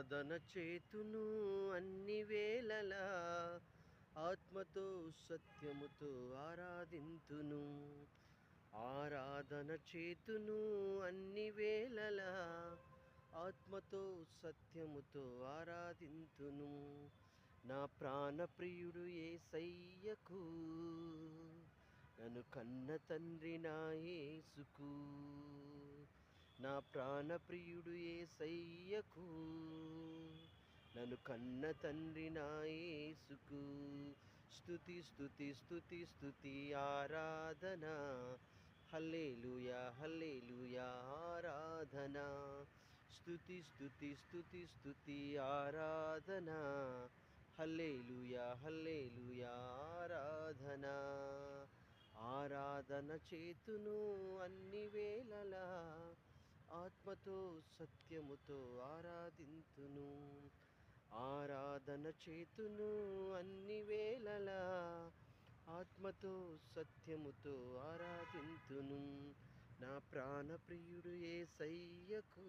సాధన చేతును అన్ని వేళలా ఆత్మతో సత్యముతో ఆరాధింతును. ఆరాధన చేతును అన్ని వేళలా ఆత్మతో సత్యముతో ఆరాధింతును. నా ప్రాణప్రియుడు ఏ సయ్యకు నన్ను కన్న తండ్రి నా యేసుకు. నా ప్రాణప్రియుడు ఏ సయ్యకు నన్ను కన్న తండ్రి నాయేసుకు స్థుతి స్తుతి స్తుతి స్తుతి ఆరాధన. హల్లేలుయా హల్లేలుయా ఆరాధన. స్తుతి స్తుతి స్తుతి స్థుతి ఆరాధన. హల్లేలుయా హల్లేలుయా ఆరాధన. ఆరాధన చేతును అన్ని వేళలా ఆత్మతో సత్యముతో ఆరాధింతును. తన చేతును అన్ని వేళలా ఆత్మతో సత్యముతో ఆరాధింతును. నా ప్రాణప్రియుడు ఏ సయ్యకు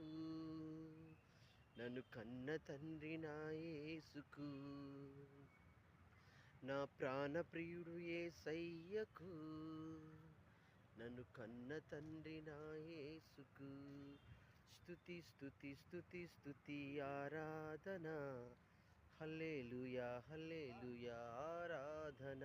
నన్ను కన్న తండ్రి నా యేసుకు. నా ప్రాణప్రియుడు ఏ సయ్యకు నన్ను కన్న తండ్రి నా యేసుకు. స్థుతి స్తుతి స్తుతి స్తుతి ఆరాధన హల్లేలుయా హల్లేలుయా ఆరాధన